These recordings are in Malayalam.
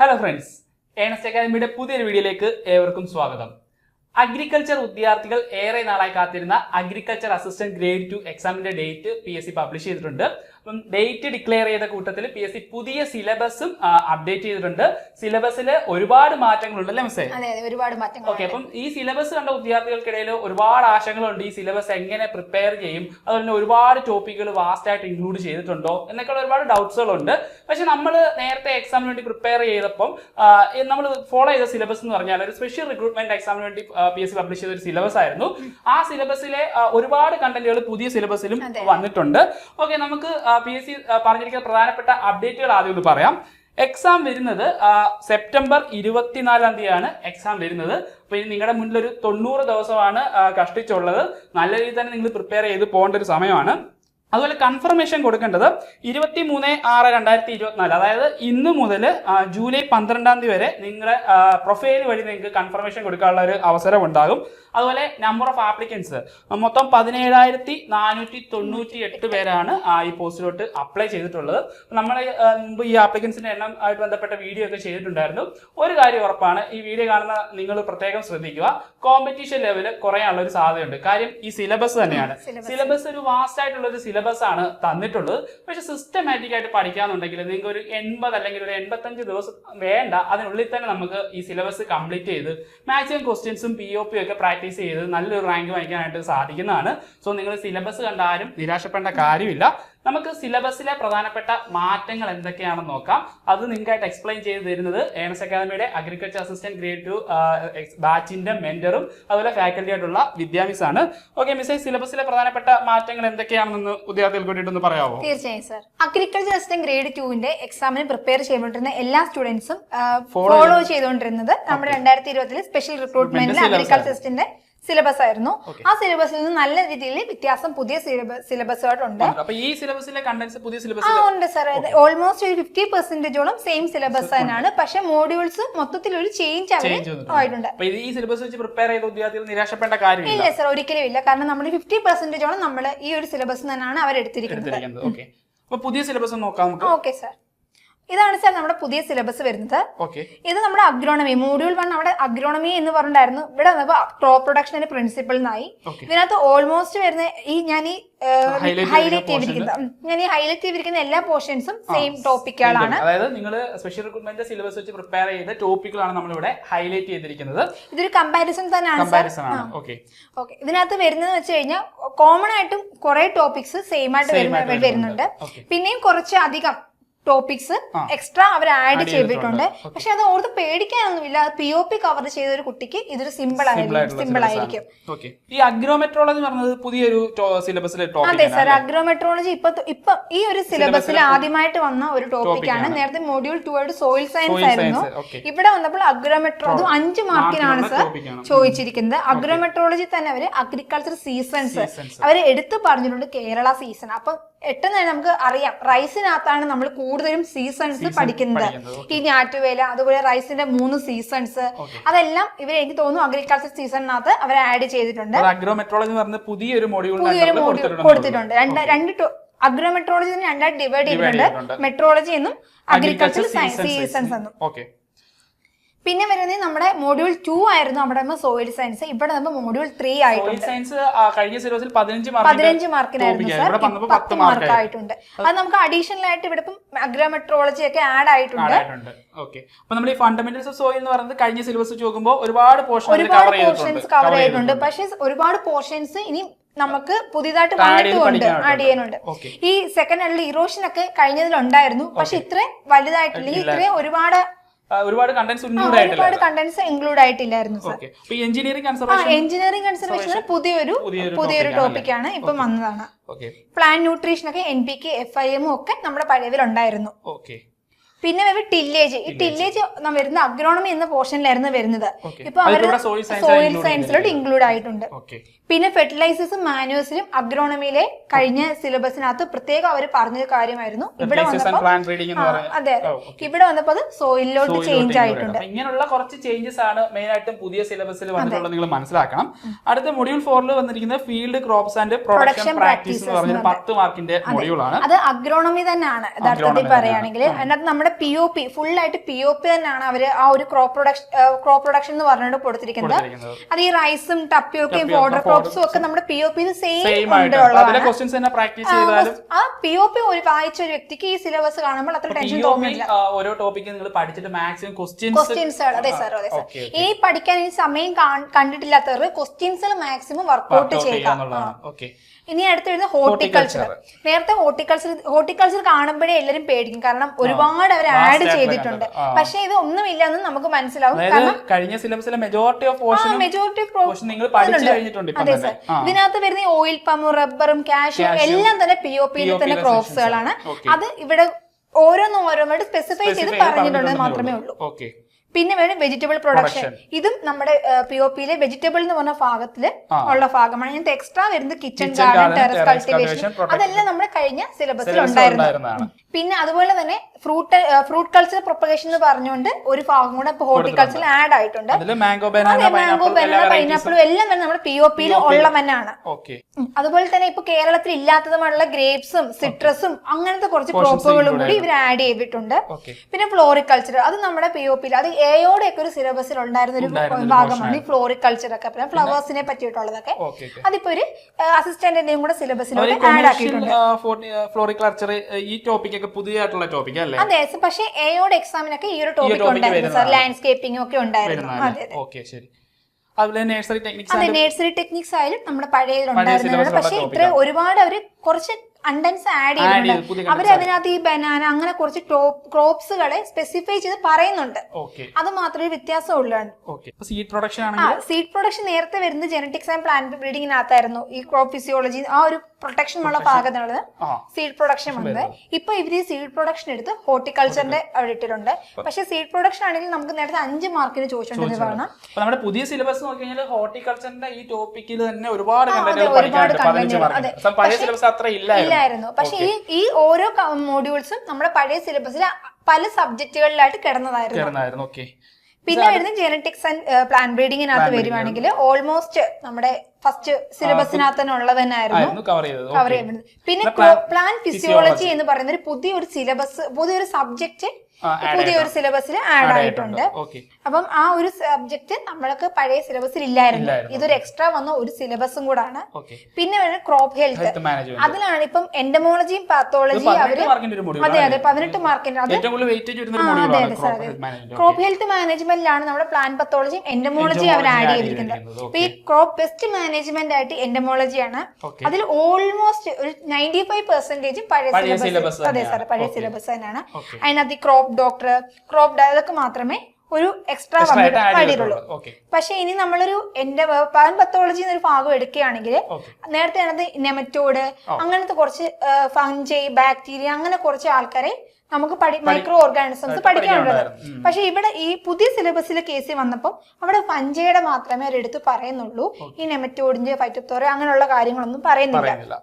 ഹലോ ഫ്രണ്ട്സ് ഏണസ്റ്റ് അക്കാദമിയുടെ പുതിയൊരു വീഡിയോയിലേക്ക് ഏവർക്കും സ്വാഗതം. അഗ്രികൾച്ചർ വിദ്യാർത്ഥികൾ ഏറെ നാളായി കാത്തിരുന്ന അഗ്രികൾച്ചർ അസിസ്റ്റന്റ് ഗ്രേഡ് ടു എക്സാമിന്റെ date P S C publish ചെയ്തിട്ടുണ്ട്. അപ്പം ഡേറ്റ് ഡിക്ലെയർ ചെയ്ത കൂട്ടത്തിൽ പി എസ് സി പുതിയ സിലബസും അപ്ഡേറ്റ് ചെയ്തിട്ടുണ്ട്. സിലബസിൽ ഒരുപാട് മാറ്റങ്ങളുണ്ട് അല്ലേ മിസ്സേ ഒരുപാട് മാറ്റങ്ങൾ ഓക്കെ അപ്പം ഈ സിലബസ് കണ്ട വിദ്യാർത്ഥികൾക്കിടയിൽ ഒരുപാട് ആശങ്കകളുണ്ട്. ഈ സിലബസ് എങ്ങനെ പ്രിപ്പയർ ചെയ്യും? അതുപോലെ തന്നെ ഒരുപാട് ടോപ്പിക്കുകൾ വാസ്റ്റ് ആയിട്ട് ഇൻക്ലൂഡ് ചെയ്തിട്ടുണ്ടോ? എന്നൊക്കെയുള്ള ഒരുപാട് ഡൗട്ട്സുകളുണ്ട് പക്ഷെ നമ്മൾ നേരത്തെ എക്സാമിന് വേണ്ടി പ്രിപ്പയർ ചെയ്തപ്പം നമ്മൾ ഫോളോ ചെയ്ത സിലബസ് എന്ന് പറഞ്ഞാൽ ഒരു സ്പെഷ്യൽ റിക്രൂട്ട്മെന്റ് എക്സാമിന് വേണ്ടി പി എസ് സി പബ്ലിഷ് ചെയ്ത ഒരു സിലബസ് ആയിരുന്നു. ആ സിലബസിലെ ഒരുപാട് കണ്ടന്റുകൾ പുതിയ സിലബസിലും വന്നിട്ടുണ്ട്. ഓക്കെ നമുക്ക് പി എസ് സി പറഞ്ഞിരിക്കുന്ന പ്രധാനപ്പെട്ട അപ്ഡേറ്റുകൾ ആദ്യം ഒന്ന് പറയാം. എക്സാം വരുന്നത് സെപ്റ്റംബർ ഇരുപത്തിനാലാം തീയതിയാണ് എക്സാം വരുന്നത്. അപ്പൊ ഇനി നിങ്ങളുടെ മുന്നിൽ ഒരു തൊണ്ണൂറ് ദിവസമാണ് കഷ്ടിച്ചുള്ളത്. നല്ല രീതിയിൽ തന്നെ നിങ്ങൾ പ്രിപ്പയർ ചെയ്ത് പോകേണ്ട ഒരു സമയമാണ്. അതുപോലെ കൺഫർമേഷൻ കൊടുക്കേണ്ടത് ഇരുപത്തി മൂന്ന് ആറ് രണ്ടായിരത്തി ഇരുപത്തിനാല് അതായത് ഇന്ന് മുതൽ ജൂലൈ പന്ത്രണ്ടാം തീയതി വരെ നിങ്ങളുടെ പ്രൊഫൈൽ വഴി നിങ്ങൾക്ക് കൺഫർമേഷൻ കൊടുക്കാനുള്ള ഒരു അവസരം ഉണ്ടാകും. അതുപോലെ നമ്പർ ഓഫ് ആപ്ലിക്കൻസ് മൊത്തം പതിനേഴായിരത്തി നാനൂറ്റി തൊണ്ണൂറ്റി എട്ട് പേരാണ് ഈ പോസ്റ്റിലോട്ട് അപ്ലൈ ചെയ്തിട്ടുള്ളത്. നമ്മൾ മുമ്പ് ഈ ആപ്ലിക്കൻസിന്റെ എണ്ണം ആയിട്ട് ബന്ധപ്പെട്ട വീഡിയോ ഒക്കെ ചെയ്തിട്ടുണ്ടായിരുന്നു. ഒരു കാര്യം ഉറപ്പാണ് ഈ വീഡിയോ കാണുന്ന നിങ്ങൾ പ്രത്യേകം ശ്രദ്ധിക്കുക. കോമ്പറ്റീഷൻ ലെവൽ കുറയാനുള്ള ഒരു സാധ്യതയുണ്ട്. കാര്യം ഈ സിലബസ് തന്നെയാണ്. സിലബസ് ഒരു വാസ്റ്റ് ആയിട്ടുള്ള ഒരു സിലബസ് ആണ് തന്നിട്ടുള്ളത്. പക്ഷെ സിസ്റ്റമാറ്റിക് ആയിട്ട് പഠിക്കാന്നുണ്ടെങ്കിൽ നിങ്ങൾക്ക് ഒരു എൺപത് അല്ലെങ്കിൽ ഒരു എൺപത്തഞ്ച് ദിവസം വേണ്ട. അതിനുള്ളിൽ തന്നെ നമുക്ക് ഈ സിലബസ് കംപ്ലീറ്റ് ചെയ്ത് മാക്സിമം ക്വസ്റ്റ്യൻസും പി ഒ പി ഒക്കെ പ്രാക്ടീസ് ചെയ്ത് നല്ലൊരു റാങ്ക് വാങ്ങിക്കാനായിട്ട് സാധിക്കുന്നതാണ്. സോ നിങ്ങൾ സിലബസ് കണ്ട ആരും നിരാശപ്പെടേണ്ട കാര്യമില്ല. നമുക്ക് സിലബസിലെ പ്രധാനപ്പെട്ട മാറ്റങ്ങൾ എന്തൊക്കെയാണെന്ന് നോക്കാം. അത് നിങ്ങൾക്കായിട്ട് എക്സ്പ്ലെയിൻ ചെയ്ത് തരുന്നത് ഏണസ് അക്കാദമിയുടെ അഗ്രികൾച്ചർ അസിസ്റ്റന്റ് ഗ്രേഡ് ടു ബാച്ചിന്റെ മെന്ററും അതുപോലെ ഫാക്കൽറ്റി ആയിട്ടുള്ള വിദ്യാഭ്യാസാണ് ഓക്കെ മിസ്സേ സിലബസിലെ പ്രധാനപ്പെട്ട മാറ്റങ്ങൾ എന്തൊക്കെയാണെന്ന് വിദ്യാർത്ഥികൾക്ക് വേണ്ടിയിട്ടൊന്ന് പറയാമോ തീർച്ചയായും സർ അഗ്രികൾച്ചർ അസിസ്റ്റന്റ് ഗ്രേഡ് ടുവിന്റെ എക്സാമിന് പ്രിപ്പയർ ചെയ്തുകൊണ്ടിരുന്ന എല്ലാ സ്റ്റുഡൻസും ഫോളോ ചെയ്തുകൊണ്ടിരുന്നത് നമ്മുടെ രണ്ടായിരത്തി ഇരുപതിലെ സ്പെഷ്യൽ റിക്രൂട്ട്മെന്റിൽ അഗ്രികൾച്ചർ അസിസ്റ്റന്റ് സിലബസ് ആയിരുന്നു ആ സിലബസിൽ നിന്ന് നല്ല രീതിയിൽ വ്യത്യാസം പുതിയ സിലബസുകളുണ്ട്. ഈ സിലബസിലെ കണ്ടന്റ്സ് പുതിയ ആ ഉണ്ട് സാർ ഓൾമോസ്റ്റ് ഒരു ഫിഫ്റ്റി പെർസെന്റേജോളം സെയിം സിലബസ് തന്നെയാണ്. പക്ഷെ മോഡ്യൂൾസ് മൊത്തത്തിൽ ഒരു ചേഞ്ച് അവർ ആയിട്ടുണ്ട്. ഈ സിലബസ് വെച്ച് പ്രിപ്പയർ ചെയ്ത നിരാശപ്പെടേണ്ട കാര്യമില്ല. ഇല്ല സാർ ഒരിക്കലും ഇല്ല. കാരണം നമ്മൾ ഫിഫ്റ്റി പെർസെന്റേജോളം നമ്മൾ ഈ ഒരു സിലബസ് തന്നെയാണ് അവർ എടുത്തിരിക്കുന്നത്. പുതിയ സിലബസ് നോക്കാം ഓക്കെ സാർ. ഇതാണ് സാർ നമ്മുടെ പുതിയ സിലബസ് വരുന്നത്. ഓക്കെ ഇത് നമ്മുടെ അഗ്രോണമി മോഡ്യൂൾ വൺ അവിടെ അഗ്രോണമി എന്ന് പറഞ്ഞിട്ടായിരുന്നു ഇവിടെ ക്രോപ്പ് പ്രൊഡക്ഷന്റെ പ്രിൻസിപ്പിൾ എന്നായി. ഇതിനകത്ത് ഓൾമോസ്റ്റ് വരുന്ന ഈ ഞാൻ ഈ ഹൈലൈറ്റ് ചെയ്തിരിക്കുന്ന ചെയ്തിരിക്കുന്ന ഞാൻ ഈ ഹൈലൈറ്റ് ചെയ്തിരിക്കുന്ന എല്ലാ പോർഷൻസും സെയിം ടോപ്പിക്കുകളാണ് അതായത് നിങ്ങൾ സ്പെഷ്യൽ റിക്രൂട്ട്മെന്റ് സിലബസ് വെച്ച് പ്രിപ്പയർ ചെയ്ത ടോപ്പിക്കുകളാണ് നമ്മൾ ഇവിടെ ഹൈലൈറ്റ് ചെയ്തിരിക്കുന്നത്. ഇതൊരു കമ്പാരിസൺ തന്നെയാണ് സാർ. കമ്പാരിസൺ ആണ്. ഓക്കെ ഓക്കെ ഇതിനകത്ത് വരുന്നത് വെച്ച് കഴിഞ്ഞാൽ കോമൺ ആയിട്ടും കുറെ ടോപ്പിക്സ് സെയിം ആയിട്ട് വരുന്നുണ്ട്. പിന്നെയും കുറച്ച് അധികം ടോപ്പിക്സ് എക്സ്ട്രാ അവർ ആഡ് ചെയ്തിട്ടുണ്ട്. പക്ഷെ അത് ഓർത്ത് പേടിക്കാനൊന്നുമില്ല. പി ഒ പി കവർ ചെയ്ത ഒരു കുട്ടിക്ക് ഇതൊരു സിമ്പിൾ ആയിരിക്കും. സിമ്പിൾ ആയിരിക്കും. ഈ അഗ്രോമെട്രോളജി പറഞ്ഞത് പുതിയൊരു സിലബസിലെ അതെ സർ അഗ്രോമെട്രോളജി ഇപ്പൊ ഇപ്പൊ ഈ ഒരു സിലബസിൽ ആദ്യമായിട്ട് വന്ന ഒരു ടോപ്പിക്കാണ് നേരത്തെ മോഡ്യൂൾ ടു ആയിട്ട് സോയിൽ സയൻസ് ആയിരുന്നു. ഇവിടെ വന്നപ്പോൾ അഗ്രോമെട്രോ അത് അഞ്ച് മാർക്കിനാണ് സർ ചോദിച്ചിരിക്കുന്നത്. അഗ്രോമെട്രോളജി തന്നെ അവർ അഗ്രികൾച്ചർ സീസൺസ് അവർ അവർ എടുത്തു പറഞ്ഞിട്ടുണ്ട് കേരള സീസൺ അപ്പൊ പെട്ടെന്ന് തന്നെ നമുക്ക് അറിയാം. റൈസിനകത്താണ് നമ്മൾ കൂടുതലും സീസൺസ് പഠിക്കുന്നത്. ഈ ഞാറ്റുവേല അതുപോലെ റൈസിന്റെ മൂന്ന് സീസൺസ് അതെല്ലാം ഇവർ എനിക്ക് തോന്നുന്നു അഗ്രികൾച്ചർ സീസണിനകത്ത് അവർ ആഡ് ചെയ്തിട്ടുണ്ട്. അഗ്രോമെട്രോളജി പറഞ്ഞ പുതിയൊരു മോഡ്യൂൾ പുതിയൊരു മോഡ്യൂൾ കൊടുത്തിട്ടുണ്ട്. രണ്ട് രണ്ട് അഗ്രോമെട്രോളജി രണ്ടായിട്ട് ഡിവൈഡ് ചെയ്തിട്ടുണ്ട്. മെട്രോളജി എന്നും അഗ്രികൾച്ചർ സീസൺസ് എന്നും. ഓക്കെ പിന്നെ വരുന്നത് നമ്മുടെ മോഡ്യൂൾ ടു ആയിരുന്നു അവിടെ സോയിൽ സയൻസ് ഇവിടെ നമ്മൾ മോഡ്യൂൾ ത്രീ ആയിട്ടുണ്ട്. സയൻസ് കഴിഞ്ഞ സിലബസിൽ പതിനഞ്ച് മാർക്കിനായിരുന്നു സാർ പത്ത് മാർക്ക് ആയിട്ടുണ്ട്. അത് നമുക്ക് അഡീഷണൽ ആയിട്ട് ഇവിടെ ഇപ്പം അഗ്രോമെട്രോളജി ഒക്കെ ആഡ് ആയിട്ടുണ്ട്. ഓക്കെ അപ്പൊ നമ്മൾ ഈ ഫണ്ടമെന്റൽസ് ഓഫ് സോയിൽ എന്ന് പറയുന്നത് കഴിഞ്ഞ സിലബസ് നോക്കുമ്പോൾ ഒരുപാട് പോർഷൻസ് കവർ ചെയ്തിട്ടുണ്ട്. പക്ഷേ ഒരുപാട് പോർഷൻസ് ഇനി നമുക്ക് പുതിയതായിട്ട് പഠിക്കാനുണ്ട്. ആഡ് ചെയ്യാനുണ്ട്. ഈ സെക്കൻഡ് ഹാൻഡിൽ ഇറോഷൻ ഒക്കെ കഴിഞ്ഞതിലുണ്ടായിരുന്നു. പക്ഷെ ഇത്രയും വലുതായിട്ടില്ല. ഇത്രയും ഒരുപാട് ഒരുപാട് കണ്ടന്റ്സ് ഇൻക്ലൂഡ് ആയിട്ടില്ല ഒരുപാട് contents include ആയിട്ടില്ലായിരുന്നു sir engineering conservation engineering conservation പുതിയൊരു പുതിയൊരു ടോപ്പിക് ആണ് ഇപ്പം വന്നതാണ്. പ്ലാൻ ന്യൂട്രീഷൻ ഒക്കെ N P K F I എമ്മും ഒക്കെ നമ്മുടെ പഴയതിലുണ്ടായിരുന്നു. ഓക്കെ പിന്നെ വരുന്നത് ടില്ലേജ് ഈ ടില്ലേജ് വരുന്ന അഗ്രോണമി എന്ന പോർഷനിലായിരുന്നു വരുന്നത്. ഇപ്പൊ അവർ അതിലൂടെ soil science സോയിൽ സയൻസിലോട്ട് ഇൻക്ലൂഡ് ആയിട്ടുണ്ട്. പിന്നെ ഫെർട്ടിലൈസേഴ്സും മാനുവേഴ്സിലും അഗ്രോണമിയിലെ കഴിഞ്ഞ സിലബസിനകത്ത് പ്രത്യേകം അവർ പറഞ്ഞ കാര്യമായിരുന്നു. ഇവിടെ വന്നപ്പോൾ അതെ. അതെ ഇവിടെ വന്നപ്പോൾ അത് സോയിലിലോട്ട് ചേഞ്ച് ആയിട്ടുണ്ട്. ഇങ്ങനെയുള്ള കുറച്ച് ചേഞ്ചസ് ആണ് മെയിൻ ആയിട്ടും പുതിയ സിലബസിൽ വന്നിട്ടുള്ളത് നിങ്ങൾ മനസ്സിലാക്കണം. അടുത്ത മൊഡ്യൂൾ ഫോറിൽ വന്നിരിക്കുന്നത് field crops and production practice എന്ന് പറഞ്ഞ. പത്ത് മാർക്കിന്റെ മൊഡ്യൂൾ ആണ്. അത് അഗ്രോണമി തന്നെയാണ്. യഥാർത്ഥത്തിൽ പറയുകയാണെങ്കിൽ അതിനകത്ത് നമ്മുടെ നമ്മുടെ പി ഒ പി ഫുൾ ആയിട്ട് പി ഒ പി തന്നെയാണ് അവർ ആ ഒരു ക്രോപ്പ് പ്രൊഡക്ഷൻ ക്രോപ്പ് പ്രൊഡക്ഷൻ എന്ന് പറഞ്ഞിട്ട് കൊടുത്തിരിക്കുന്നത്. അത് ഈ റൈസും ടപ്പിയൊക്കെയും ബോർഡർ ക്രോപ്സും ഒക്കെ നമ്മുടെ പി ഒ പി സെയിം ആ പി ഒ പി ഒരു വായിച്ച ഒരു വ്യക്തിക്ക് ഈ സിലബസ് കാണുമ്പോൾ അത്ര ടെൻഷൻ തോന്നില്ല തോന്നുന്നില്ല. ആ, ഓരോ ടോപ്പിക്ക് നിങ്ങൾ പഠിച്ചിട്ട് മാക്സിമം ക്വസ്റ്റ്യൻസ് ക്വസ്റ്റ്യൻസ് അതെ സാർ അതെ സാർ ഇനി പഠിക്കാൻ ഈ സമയം കണ്ടിട്ടില്ലാത്തവർ ക്വസ്റ്റ്യൻസ് മാക്സിമം വർക്ക്ഔട്ട് ചെയ്യുക ഇനി അടുത്ത് വരുന്നത് ഹോർട്ടിക്കൾച്ചർ. നേരത്തെ ഹോർട്ടിക്കൾച്ചർ ഹോർട്ടിക്കൾച്ചർ കാണുമ്പോഴേ എല്ലാരും പേടിക്കും. കാരണം ഒരുപാട് അവർ ആഡ് ചെയ്തിട്ടുണ്ട്. ഇത് പക്ഷെ ഇത് ഒന്നുമില്ലെന്ന് നമുക്ക് മനസ്സിലാവും. കാരണം കഴിഞ്ഞ സിലബസിലെ majority of portion majority portion നിങ്ങൾ പഠിച്ചു കഴിഞ്ഞിട്ടുണ്ട് അതെ സർ ഇതിനകത്ത് വരുന്ന ഓയിൽ പമ്പും റബ്ബറും കാഷ്യും എല്ലാം തന്നെ പി ഒ പിയിൽ തന്നെ ക്രോപ്സുകളാണ് അത് ഇവിടെ ഓരോന്നും ഓരോന്നായിട്ട് സ്പെസിഫൈ ചെയ്ത് പറഞ്ഞിട്ടുണ്ടെന്ന് മാത്രമേ ഉള്ളൂ. ഓക്കെ പിന്നെ വേണം വെജിറ്റബിൾ പ്രൊഡക്ഷൻ ഇതും നമ്മുടെ പി ഒ പിയിലെ വെജിറ്റബിൾ എന്ന് പറഞ്ഞ ഭാഗത്തിൽ ഉള്ള ഭാഗമാണ്. ഇതിനകത്ത് എക്സ്ട്രാ വരുന്നത് കിച്ചൺ ഗാർഡൻ ടെറസ് കൾട്ടിവേഷൻ അതെല്ലാം നമ്മുടെ കഴിഞ്ഞ സിലബസിൽ ഉണ്ടായിരുന്നു ഉണ്ടായിരുന്നതാണ്. പിന്നെ അതുപോലെ തന്നെ ഫ്രൂട്ട് ഫ്രൂട്ട് കൾച്ചർ പ്രൊപ്പഗേഷൻ എന്ന് പറഞ്ഞുകൊണ്ട് ഒരു ഭാഗം കൂടെ ഇപ്പൊ ഹോർട്ടിക്കൾച്ചറിൽ ആഡ് ആയിട്ടുണ്ട്. മാംഗോ ബനാന പൈനാപ്പിൾ എല്ലാം തന്നെ നമ്മുടെ പി ഒ പിയിൽ ഉള്ളവനാണ് അതുപോലെ തന്നെ ഇപ്പൊ കേരളത്തിൽ ഇല്ലാത്തതുമായുള്ള ഗ്രേപ്സും സിട്രസും അങ്ങനത്തെ കുറച്ച് ക്രോപ്പുകളും കൂടി ഇവർ ആഡ് ചെയ്തിട്ടുണ്ട്. പിന്നെ ഫ്ലോറിക്കൾച്ചർ അത് നമ്മുടെ പി ഒ പിയിൽ അത് എയോടെ ഒക്കെ ഒരു സിലബസിൽ ഉണ്ടായിരുന്ന ഒരു ഭാഗമാണ് ഈ ഫ്ലോറിക്കൾച്ചർ ഒക്കെ. പിന്നെ ഫ്ലവേഴ്സിനെ പറ്റിയിട്ടുള്ളതൊക്കെ. അതിപ്പോ ഒരു അസിസ്റ്റന്റിന്റെയും കൂടെ സിലബസിലോട്ട് ആഡ് ആക്കിയിട്ടുണ്ട്. ഫ്ലോറിക്കൾച്ചർ ഈ ടോപ്പിക് ഒക്കെ പുതിയതായിട്ടുള്ള ടോപ്പിക് അല്ലേ? അതെ പക്ഷെ എയോടെ എക്സാമിനൊക്കെ ഈ ഒരു ടോപ്പിക് ഉണ്ടായിരുന്നു സാർ. ലാൻഡ്സ്കേപ്പിംഗ് ഒക്കെ ഉണ്ടായിരുന്നു. അതെ ഓക്കെ ശരി. അതുപോലെ നഴ്സറി ടെക്നിക്സ് അതെ നേഴ്സറി ടെക്നിക്സ് ആയാലും നമ്മുടെ പഴയ പക്ഷേ ഇത്ര ഒരുപാട് അവർ കുറച്ച് കണ്ടൻസ് ആഡ് ചെയ്യുന്നുണ്ട് ചെയ്തിട്ടുണ്ട്. അവർ അതിനകത്ത് ഈ ബനാന അങ്ങനെ കുറച്ച് ക്രോപ്സുകളെ സ്പെസിഫൈ ചെയ്ത് പറയുന്നുണ്ട്. ഓക്കെ അത് മാത്രമേ വ്യത്യാസം ഉള്ളൂ സീഡ് പ്രൊഡക്ഷൻ സീഡ് പ്രൊഡക്ഷൻ നേരത്തെ വരുന്നത് ജനറ്റിക്സ് ആൻഡ് പ്ലാന്റ് ബ്രീഡിങ്ങിനകത്തായിരുന്നു ഈ ക്രോപ്പ് ഫിസിയോളജി ആ ഒരു പ്രൊട്ടക്ഷൻ ഉള്ള പാകത്തിനുള്ളത് സീഡ് പ്രൊഡക്ഷൻ ഉണ്ട്. ഇപ്പൊ ഇവർ സീഡ് പ്രൊഡക്ഷൻ എടുത്ത് ഹോർട്ടിക്കൾച്ചറിന്റെ അവിടെ ഇട്ടിട്ടുണ്ട്. പക്ഷെ സീഡ് പ്രൊഡക്ഷൻ ആണെങ്കിൽ നമുക്ക് നേരത്തെ അഞ്ച് മാർക്കിന് ചോദിച്ചിട്ടുണ്ടെന്ന് പറഞ്ഞാൽ നമ്മുടെ പുതിയ സിലബസ് നോക്കി കഴിഞ്ഞാൽ ഹോർട്ടിക്കൾച്ചറിന്റെ ഈ ടോപ്പിക്കിൽ തന്നെ ഒരുപാട് ഒരുപാട് സിലബസ് അത്ര ഇല്ലായിരുന്നു. പക്ഷേ ഈ ഈ ഓരോ മോഡ്യൂൾസും നമ്മുടെ പഴയ സിലബസിൽ പല സബ്ജക്റ്റുകളിലായിട്ട് കിടന്നതായിരുന്നു. പിന്നെ വരുന്നത് ജനറ്റിക്സ് ആൻഡ് പ്ലാൻ ബ്രീഡിങ്ങിനകത്ത് വരുവാണെങ്കിൽ ഓൾമോസ്റ്റ് നമ്മുടെ ഫസ്റ്റ് സിലബസിനകത്ത് തന്നെ ഉള്ളത് തന്നെ ആയിരുന്നു ആയിരുന്നു കവർ. ചെയ്യുന്നത് പിന്നെ പ്ലാൻ ഫിസിയോളജി എന്ന് പറയുന്ന ഒരു പുതിയൊരു സിലബസ് പുതിയൊരു സബ്ജക്റ്റ് പുതിയൊരു സിലബസിൽ ആഡ് ആയിട്ടുണ്ട്. അപ്പം ആ ഒരു സബ്ജക്ട് നമ്മൾക്ക് പഴയ സിലബസിൽ ഇല്ലായിരുന്നു. ഇതൊരു എക്സ്ട്രാ വന്ന ഒരു സിലബസും കൂടാണ്. പിന്നെ വേണം ക്രോപ്പ് ഹെൽത്ത് അതിലാണ് ഇപ്പം എൻഡമോളജിയും പാത്തോളജിയും അവർ അതെ അതെ പതിനെട്ട് മാർക്കിന്റെ അത് അതെ അതെ സാർ ക്രോപ്പ് ഹെൽത്ത് മാനേജ്മെന്റിലാണ് നമ്മുടെ പ്ലാൻ പത്തോളജിയും എൻഡമോളജിയും അവർ ആഡ് ചെയ്തിരിക്കുന്നത്. അപ്പൊ ഈ ക്രോപ്പ് പെസ്റ്റ് മാനേജ്മെന്റ് ആയിട്ട് എൻഡമോളജിയാണ് അതിൽ ഓൾമോസ്റ്റ് ഒരു നയന്റി ഫൈവ് പെർസെന്റേജ് പഴയ സിലബസ് അതെ സാർ പഴയ. സിലബസ് തന്നെയാണ്. അതിനകത്ത് ഈ ക്രോപ്പ് ഡോക്ടർ ക്രോപ്പ് അതൊക്കെ മാത്രമേ ഒരു എക്സ്ട്രാ വന്നിട്ടുള്ളൂ പക്ഷെ ഇനി നമ്മളൊരു എന്റെ പാൻ പത്തോളജി എന്നൊരു ഭാഗം എടുക്കുകയാണെങ്കിൽ നേരത്തെ അതിനകത്ത് നെമറ്റോഡ് അങ്ങനത്തെ കുറച്ച് ഫംജൈ ബാക്ടീരിയ അങ്ങനെ കുറച്ച് ആൾക്കാരെ നമുക്ക് മൈക്രോ ഓർഗാനിസംസ് പഠിക്കാനുള്ളത്. പക്ഷെ ഇവിടെ ഈ പുതിയ സിലബസിൽ കേസിൽ വന്നപ്പോൾ അവിടെ ഫഞ്ചയുടെ മാത്രമേ അവരെടുത്ത് പറയുന്നുള്ളൂ. ഈ നെമറ്റോഡിന്റെ ഫൈറ്റത്തോറ അങ്ങനെയുള്ള കാര്യങ്ങളൊന്നും പറയുന്നില്ല.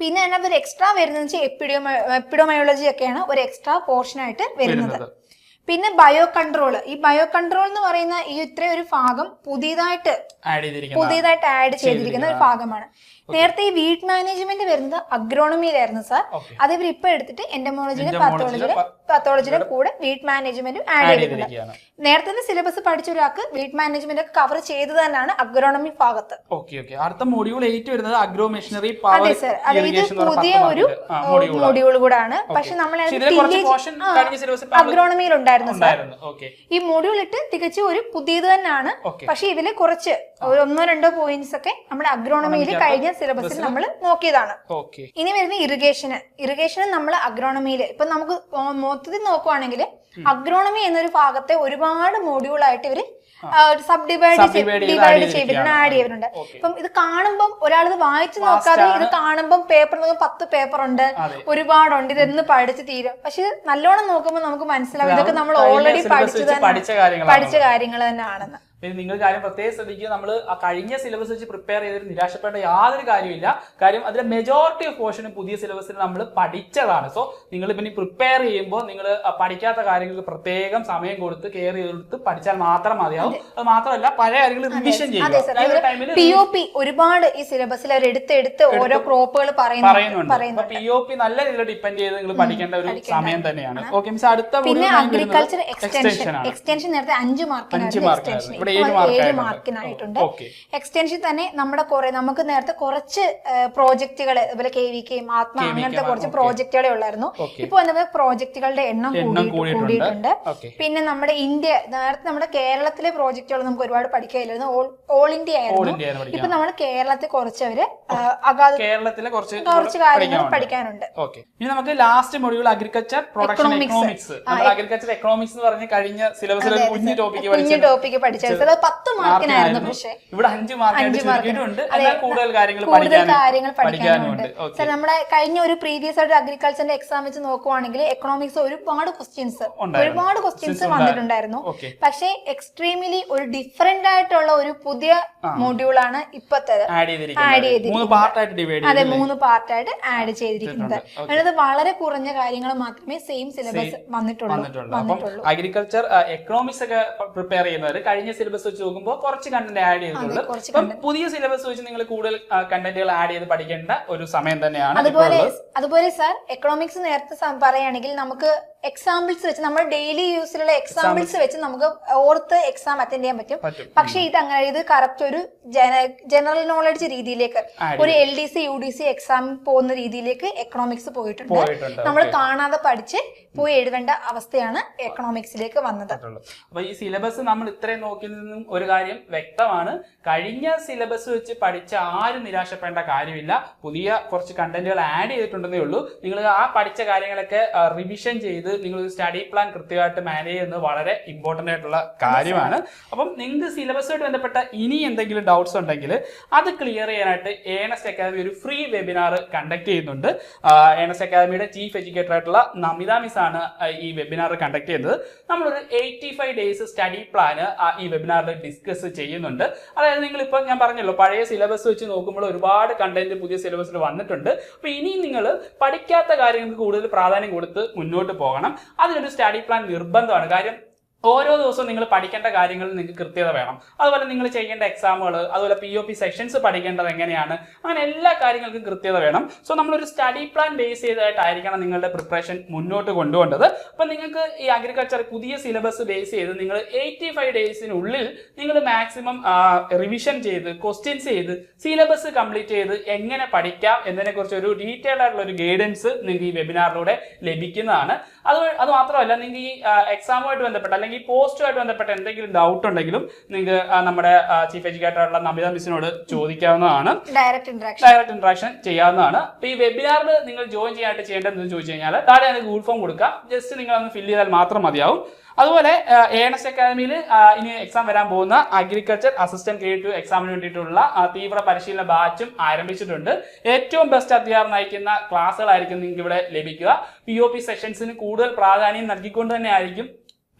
പിന്നെ അതിനകത്ത് ഒരു എക്സ്ട്രാ വരുന്നത് വെച്ചാൽ എപ്പിഡിയോ എപ്പിഡോമയോളജി ഒക്കെയാണ് ഒരു എക്സ്ട്രാ പോർഷൻ ആയിട്ട് വരുന്നത്. പിന്നെ ബയോ കൺട്രോൾ ഈ ബയോ കൺട്രോൾ എന്ന് പറയുന്ന ഈ ഇത്രയും ഒരു ഭാഗം പുതിയതായിട്ട് പുതിയതായിട്ട് ആഡ് ചെയ്തിരിക്കുന്ന ഒരു ഭാഗമാണ്. നേരത്തെ ഈ വീട്ട് മാനേജ്മെന്റ് വരുന്നത് അഗ്രോണമിയിലായിരുന്നു സാർ. അത് ഇവർ ഇപ്പൊ എടുത്തിട്ട് എന്റമോളജിയിലെ പത്തോളജിയിലെ പാത്തോളജിയുടെ കൂടെ വീട്ട് മാനേജ്മെന്റും ആഡ് ചെയ്തിട്ടുണ്ട്. നേരത്തെ സിലബസ് പഠിച്ച ഒരാൾക്ക് വീട്ട് മാനേജ്മെന്റ് ഒക്കെ കവർ ചെയ്തു തന്നെയാണ് അഗ്രോണമി ഭാഗത്ത്. അടുത്ത മൊഡ്യൂൾ എയ്റ്റ് വരുന്നത് അഗ്രോ മെഷീനറി അതെ സർ അത് ഇത് പുതിയ ഒരു മൊഡ്യൂൾ കൂടാണ്. പക്ഷെ നമ്മൾ അഗ്രോണമിയിൽ ഉണ്ടായിരുന്നു. സാർ ഈ മോഡ്യൂൾ ഇട്ട് തികച്ചും ഒരു പുതിയത് തന്നെയാണ്. പക്ഷെ ഇതിൽ കുറച്ച് ഒന്നോ രണ്ടോ പോയിന്റ്സ് ഒക്കെ നമ്മുടെ അഗ്രോണമിയിൽ കഴിഞ്ഞ സിലബസിൽ നമ്മൾ നോക്കിയതാണ്. ഇനി വരുന്ന ഇറിഗേഷന് ഇറിഗേഷന് നമ്മൾ അഗ്രോണമിയിൽ ഇപ്പൊ നമുക്ക് മൊത്തത്തിൽ നോക്കുവാണെങ്കിൽ അഗ്രോണമി എന്നൊരു ഭാഗത്തെ ഒരുപാട് മോഡ്യൂളായിട്ട് ഇവർ സബ് ഡിവൈഡ് ഡിവൈഡ് ചെയ്തിട്ടുണ്ട് ആഡ് ചെയ്തിട്ടുണ്ട്. ഇപ്പം ഇത് കാണുമ്പം ഒരാൾ ഇത് വായിച്ചു നോക്കാതെ ഇത് കാണുമ്പം പേപ്പർ പത്ത് പേപ്പർ ഉണ്ട്. ഒരുപാടുണ്ട് ഇതെന്ന് പഠിച്ച് തീരും. പക്ഷെ നല്ലോണം നോക്കുമ്പോൾ നമുക്ക് മനസ്സിലാവും. ഇതൊക്കെ നമ്മൾ ഓൾറെഡി പഠിച്ചു തന്നെ പഠിച്ച കാര്യങ്ങൾ തന്നെ ആണെന്ന് പിന്നെ നിങ്ങൾ കാര്യം പ്രത്യേകം ശ്രദ്ധിക്കുക. നമ്മൾ ആ കഴിഞ്ഞ സിലബസ് വെച്ച് പ്രിപ്പയർ ചെയ്തിട്ട് നിരാശപ്പെടേണ്ട യാതൊരു കാര്യമില്ല കാര്യം അതിലെ മെജോറിറ്റി ഓഫ് പോർഷനും പുതിയ സിലബസിൽ നമ്മൾ പഠിച്ചതാണ്. സോ നിങ്ങൾ പിന്നെ പ്രിപ്പയർ ചെയ്യുമ്പോൾ നിങ്ങൾ പഠിക്കാത്ത കാര്യങ്ങൾക്ക് പ്രത്യേകം സമയം കൊടുത്ത് കെയർ ചെയ്തെടുത്ത് പഠിച്ചാൽ മാത്രം മതിയാവും. അത്. മാത്രമല്ല പഴയ കാര്യങ്ങൾ റിവിഷൻ ചെയ്യും പി ഒ പി ഒരുപാട് ഈ സിലബസിൽ അവർ ഓരോ ക്രോപ്പുകൾ പറയുന്നുണ്ട്. പി ഒ പി നല്ല രീതിയിൽ ഡിപ്പെൻഡ് ചെയ്ത് നിങ്ങൾ പഠിക്കേണ്ട ഒരു സമയം തന്നെയാണ്. ഓക്കെ മീൻസ് അടുത്ത പിന്നെ അഗ്രികൾച്ചർ എക്സ്റ്റൻഷൻ എക്സ്റ്റൻഷൻ നേരത്തെ അഞ്ച് അഞ്ച് മാർക്കിനായിരുന്നു മാർക്കായിരുന്നു എക്സ്റ്റൻഷൻ ഇവിടെ ഏഴ് മാർക്കിനായിട്ടുണ്ട് എക്സ്റ്റൻഷൻ തന്നെ നമ്മുടെ കുറെ നമുക്ക് നേരത്തെ കുറച്ച് പ്രോജക്റ്റുകൾ അതുപോലെ കെ വി കെയും ആത്മ അങ്ങനത്തെ കുറച്ച്. പ്രോജക്റ്റുകളെ ഉള്ളായിരുന്നു. ഇപ്പൊ എന്താ പ്രോജക്റ്റുകളുടെ എണ്ണം എണ്ണം കൂടി- കൂടിയിട്ടുണ്ട്. പിന്നെ നമ്മുടെ ഇന്ത്യ നേരത്തെ നമ്മുടെ കേരളത്തിലെ പ്രോജക്റ്റുകൾ നമുക്ക് ഒരുപാട് പഠിക്കാനില്ലായിരുന്നു ഓൾ ഇന്ത്യ ആയിരുന്നു. ഇപ്പൊ നമ്മുടെ കേരളത്തിൽ കുറച്ചവര് അഗാധ കേരളത്തിലെ കുറച്ച് കുറച്ച് കാര്യങ്ങൾ പഠിക്കാനുണ്ട്. ഇനി നമുക്ക് last module agriculture production. Economics agriculture economics എന്ന് പറഞ്ഞ കഴിഞ്ഞ സിലബസിൽ കുഞ്ഞു ടോപ്പിക്ക് കുഞ്ഞു ടോപ്പിക്ക് പത്ത് മാർക്കിനായിരുന്നു പക്ഷേ ഇവിടെ അഞ്ച് മാർക്കായിട്ട് അഞ്ച് മാർക്ക്. ചുരുക്കിയിട്ടുണ്ട്. അതെ, എന്നാൽ കൂടുതൽ കാര്യങ്ങൾ കൂടുതൽ കാര്യങ്ങൾ പഠിക്കാനുണ്ട് സാർ നമ്മുടെ കഴിഞ്ഞ ഒരു പ്രീവിയസ് ആയിട്ട് അഗ്രികൾച്ചറിന്റെ എക്സാം വെച്ച് നോക്കുവാണെങ്കിൽ എക്കണോമിക്സ് ഒരുപാട് ക്വസ്റ്റ്യൻസ്. ഒരുപാട് ക്വസ്റ്റ്യൻസ് വന്നിട്ടുണ്ടായിരുന്നു. പക്ഷേ എക്സ്ട്രീമിലി ഒരു ഡിഫറെന്റ് ആയിട്ടുള്ള ഒരു പുതിയ മൊഡ്യൂളാണ് ഇപ്പത്തെ ആഡ് ചെയ്തിരിക്കുന്നത്. ചെയ്തിരിക്കുന്നത്. മൂന്ന് പാർട്ടായിട്ട് അതെ മൂന്ന് പാർട്ടായിട്ട് ആഡ് ചെയ്തിരിക്കുന്നത്. അതായത് വളരെ കുറഞ്ഞ കാര്യങ്ങൾ മാത്രമേ സെയിം സിലബസ് വന്നിട്ടുള്ളൂ. വന്നിട്ടുള്ളൂ. അഗ്രികൾച്ചർ എക്കണോമിക്സ് ഒക്കെ പ്രിപ്പയർ ചെയ്യുന്നവർ കഴിഞ്ഞ സിലബസ് വെച്ച് നോക്കുമ്പോൾ കുറച്ച് കണ്ടന്റ് ആഡ് ചെയ്തിട്ടുള്ളൂ അപ്പം പുതിയ സിലബസ് വെച്ച് നിങ്ങൾ കൂടുതൽ കണ്ടന്റുകൾ ആഡ് ചെയ്ത് പഠിക്കേണ്ട ഒരു സമയം തന്നെയാണ് അതുപോലെ അതുപോലെ സാർ എക്കണോമിക്സ് നേരത്തെ പറയുകയാണെങ്കിൽ നമുക്ക് എക്സാമ്പിൾസ് വെച്ച് നമ്മൾ ഡെയിലി യൂസിലുള്ള എക്സാമ്പിൾസ് വെച്ച് നമുക്ക് ഓർത്ത് എക്സാം അറ്റൻഡ് ചെയ്യാൻ പറ്റും. പക്ഷെ ഇത് അങ്ങനെ ഇത് കറക്റ്റ് ഒരു ജനറൽ നോളജ് രീതിയിലേക്ക് ഒരു L D C U D C exam പോകുന്ന രീതിയിലേക്ക് എക്കണോമിക്സ് പോയിട്ടുണ്ട്. നമ്മൾ കാണാതെ പഠിച്ച് പോയി എഴുതേണ്ട അവസ്ഥയാണ് എക്കണോമിക്സിലേക്ക് വന്നത്. അപ്പൊ ഈ സിലബസ് നമ്മൾ ഇത്രയും നോക്കി നിന്നും ഒരു കാര്യം വ്യക്തമാണ്. കഴിഞ്ഞ സിലബസ് വെച്ച് പഠിച്ച ആരും നിരാശപ്പെടേണ്ട കാര്യമില്ല. പുതിയ കുറച്ച് കണ്ടന്റുകൾ ആഡ് ചെയ്തിട്ടുണ്ടെന്നേ ഉള്ളൂ. നിങ്ങൾ ആ പഠിച്ച കാര്യങ്ങളൊക്കെ റിവിഷൻ ചെയ്ത് നിങ്ങൾ സ്റ്റഡി പ്ലാൻ കൃത്യമായിട്ട് മാനേജ് ചെയ്യുന്നത് വളരെ ഇമ്പോർട്ടന്റ് ആയിട്ടുള്ള കാര്യമാണ്. അപ്പം നിങ്ങൾക്ക് സിലബസുമായിട്ട് ബന്ധപ്പെട്ട ഇനി എന്തെങ്കിലും ഡൗട്ട്സ് ഉണ്ടെങ്കിൽ അത് ക്ലിയർ ചെയ്യാനായിട്ട് ഏണസ്റ്റ് അക്കാദമി ഒരു ഫ്രീ വെബിനാർ കണ്ടക്ട് ചെയ്യുന്നുണ്ട്. ഏണസ്റ്റ് അക്കാദമിയുടെ ചീഫ് എഡ്യൂക്കേറ്റർ ആയിട്ടുള്ള നമിത മിസ് ആണ് ഈ വെബിനാർ കണ്ടക്ട് ചെയ്യുന്നത്. നമ്മളൊരു eighty five days study plan ഈ വെബിനാറിൽ ഡിസ്കസ് ചെയ്യുന്നുണ്ട്. അതായത് നിങ്ങൾ ഇപ്പോൾ ഞാൻ പറഞ്ഞല്ലോ പഴയ സിലബസ് വെച്ച് നോക്കുമ്പോൾ ഒരുപാട് കണ്ടന്റ് പുതിയ സിലബസിൽ വന്നിട്ടുണ്ട്. അപ്പോൾ ഇനിയും നിങ്ങൾ പഠിക്കാത്ത കാര്യങ്ങൾക്ക് കൂടുതൽ പ്രാധാന്യം കൊടുത്ത് മുന്നോട്ട് പോകണം. അതിനൊരു സ്റ്റഡി പ്ലാൻ നിർബന്ധമാണ്. കാര്യം ഓരോ ദിവസവും നിങ്ങൾ പഠിക്കേണ്ട കാര്യങ്ങളിൽ നിങ്ങൾക്ക് കൃത്യത വേണം. അതുപോലെ നിങ്ങൾ ചെയ്യേണ്ട എക്സാമുകൾ അതുപോലെ പി ഒ പി സെക്ഷൻസ് പഠിക്കേണ്ടത് എങ്ങനെയാണ് അങ്ങനെ എല്ലാ കാര്യങ്ങൾക്കും കൃത്യത വേണം. സോ നമ്മളൊരു സ്റ്റഡി പ്ലാൻ ബേസ് ചെയ്തായിട്ടായിരിക്കണം നിങ്ങളുടെ പ്രിപ്പറേഷൻ മുന്നോട്ട് കൊണ്ടുപോകേണ്ടത്. അപ്പം നിങ്ങൾക്ക് ഈ അഗ്രികൾച്ചർ പുതിയ സിലബസ് ബേസ് ചെയ്ത് നിങ്ങൾ എയ്റ്റി ഫൈവ് ഡേയ്സിനുള്ളിൽ നിങ്ങൾ മാക്സിമം റിവിഷൻ ചെയ്ത് ക്വസ്റ്റ്യൻസ് ചെയ്ത് സിലബസ് കംപ്ലീറ്റ് ചെയ്ത് എങ്ങനെ പഠിക്കാം എന്നതിനെക്കുറിച്ച് ഒരു ഡീറ്റെയിൽഡ് ആയിട്ടുള്ള ഒരു ഗൈഡൻസ് നിങ്ങൾക്ക് ഈ വെബിനാറിലൂടെ ലഭിക്കുന്നതാണ്. അത് അത് മാത്രമല്ല നിങ്ങൾക്ക് ഈ എക്സാമുമായിട്ട് ബന്ധപ്പെട്ട് അല്ലെങ്കിൽ പോസ്റ്റുമായിട്ട് ബന്ധപ്പെട്ട എന്തെങ്കിലും ഡൗട്ട് ഉണ്ടെങ്കിലും നിങ്ങൾക്ക് നമ്മുടെ ചീഫ് എഡ്യൂക്കേറ്റർ ആയിട്ടുള്ള നമിത മിസ്സിനോട് ചോദിക്കാവുന്നതാണ്. ഡയറക്റ്റ് ഇന്ററാക്ഷൻ ഡയറക്റ്റ് ഇന്ററാക്ഷൻ ചെയ്യാവുന്നതാണ്. അപ്പോൾ ഈ വെബിനാറിൽ നിങ്ങൾ ജോയിൻ ചെയ്യാനായിട്ട് ചെയ്യേണ്ടതെന്ന് ചോദിച്ചു കഴിഞ്ഞാൽ താഴെ അതിന് ഗൂഗിൾ ഫോം കൊടുക്കാം ജസ്റ്റ് നിങ്ങൾ ഒന്ന് ഫില്ല് ചെയ്താൽ മാത്രം മതിയാവും. അതുപോലെ എസ് അക്കാദമിയിൽ ഇനി എക്സാം വരാൻ പോകുന്ന അഗ്രികൾച്ചർ അസിസ്റ്റന്റ് ക്രിയേറ്റീവ് എക്സാമിന് വേണ്ടിയിട്ടുള്ള തീവ്ര പരിശീലന ബാച്ചും ആരംഭിച്ചിട്ടുണ്ട്. ഏറ്റവും ബെസ്റ്റ് അധ്യാപകർ നയിക്കുന്ന ക്ലാസ്സുകളായിരിക്കും നിങ്ങൾക്ക് ഇവിടെ ലഭിക്കുക. പി ഒ പി സെഷൻസിന് കൂടുതൽ പ്രാധാന്യം നൽകിക്കൊണ്ട് തന്നെ ആയിരിക്കും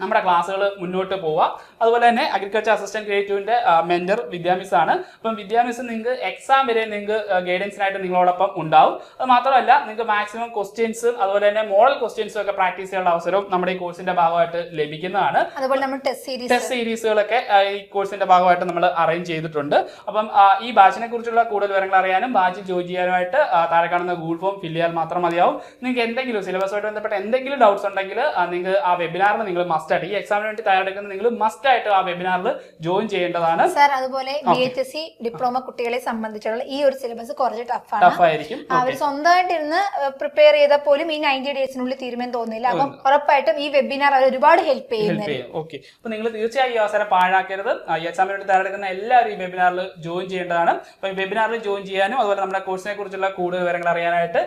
നമ്മുടെ ക്ലാസ്സുകൾ മുന്നോട്ട് പോവുക. അതുപോലെ തന്നെ അഗ്രികൾച്ചർ അസിസ്റ്റന്റ് ക്രിയേറ്റീവിന്റെ മെന്റർ വിദ്യാമിസ് ആണ്. അപ്പം വിദ്യാമിസ് നിങ്ങൾക്ക് എക്സാം വരെ നിങ്ങൾക്ക് ഗൈഡൻസിനായിട്ട് നിങ്ങളോടൊപ്പം ഉണ്ടാവും. അത് മാത്രമല്ല നിങ്ങൾക്ക് മാക്സിമം ക്വസ്റ്റ്യൻസും അതുപോലെ തന്നെ മോഡൽ ക്വസ്റ്റ്യൻസും ഒക്കെ പ്രാക്ടീസ് ചെയ്യാനുള്ള അവസരവും നമ്മുടെ ഈ കോഴ്സിന്റെ ഭാഗമായിട്ട് ലഭിക്കുന്നതാണ്. അതുപോലെ നമ്മൾ ടെസ്റ്റ് സീരീസ് ടെസ്റ്റ് സീരീസുകളൊക്കെ ഈ കോഴ്സിന്റെ ഭാഗമായിട്ട് നമ്മൾ അറേഞ്ച് ചെയ്തിട്ടുണ്ട്. അപ്പം ഈ ബാച്ചിനെ കുറിച്ചുള്ള കൂടുതൽ വിവരങ്ങൾ അറിയാനും ബാച്ച് ജോയിൻ ചെയ്യാനുമായിട്ട് താഴെ കാണുന്ന ഗൂഗിൾ ഫോം ഫില്ല് ചെയ്യാൻ മാത്രം മതിയാവും. നിങ്ങൾക്ക് എന്തെങ്കിലും സിലബസുമായിട്ട് ബന്ധപ്പെട്ട എന്തെങ്കിലും ഡൗട്ട്സ് ഉണ്ടെങ്കിൽ നിങ്ങൾക്ക് ആ വെബിനാറിൽ നിങ്ങൾ മസ്റ്റ് ആയിട്ട്. ഈ എക്സാമിന് വേണ്ടി തയ്യാറെടുക്കുന്ന നിങ്ങൾ മസ്റ്റ് ആയിട്ട് ആ വെബിനാറിൽ ജോയിൻ ചെയ്യേണ്ടതാണ്. സാർ അതുപോലെ B H S C diploma കുട്ടികളെ സംബന്ധിച്ചുള്ള ഈ ഒരു സിലബസ് കുറച്ച് ടഫാണ് ടഫ് ആയിരിക്കും. അവർ സ്വന്തമായിട്ട് ഇരുന്ന് പ്രിപ്പയർ ചെയ്താൽ പോലും ഈ നയന്റി ഡേയ്സിനുള്ളിൽ തീരുമെന്ന് തോന്നില്ല അപ്പം ഉറപ്പായിട്ടും ഈ വെബിനാർ അവർ ഒരുപാട് ഹെൽപ്പ് ചെയ്യുന്നത് ചെയ്യും. ഓക്കെ അപ്പൊ നിങ്ങൾ തീർച്ചയായും ഈ അവസരം പാഴാക്കരുത്. ഈ എക്സാമിന് വേണ്ടി തയ്യാറെടുക്കുന്ന എല്ലാവരും ഈ വെബിനാറിൽ ജോയിൻ ചെയ്യേണ്ടതാണ്. അപ്പൊ ഈ വെബിനാറിൽ ജോയിൻ ചെയ്യാനും അതുപോലെ നമ്മുടെ കോഴ്സിനെ കുറിച്ചുള്ള കൂടുതൽ വിവരങ്ങൾ അറിയാനായിട്ട്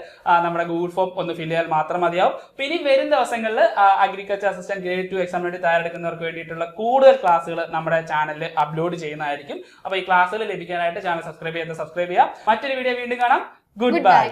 നമ്മുടെ ഗൂഗിൾ ഫോം ഒന്ന് ഫില്ല് ചെയ്യാൻ മാത്രം മതിയാവും. പിന്നെ വരും ദിവസങ്ങളിൽ അഗ്രികൾച്ചർ അസിസ്റ്റന്റ് ഗ്രേഡ് ടു എക്സാമിന് തയ്യാറെടുക്കുന്നവർക്ക് വേണ്ടിയിട്ടുള്ള കൂടുതൽ ക്ലാസ്സുകൾ നമ്മുടെ ചാനലിൽ അപ്ലോഡ് ചെയ്യുന്നതായിരിക്കും. അപ്പൊ ഈ ക്ലാസ്സുകൾ ലഭിക്കാനായിട്ട് ചാനൽ സബ്സ്ക്രൈബ് ചെയ്ത് സബ്സ്ക്രൈബ് ചെയ്യാം മറ്റൊരു വീഡിയോ വീണ്ടും കാണാം. Good bye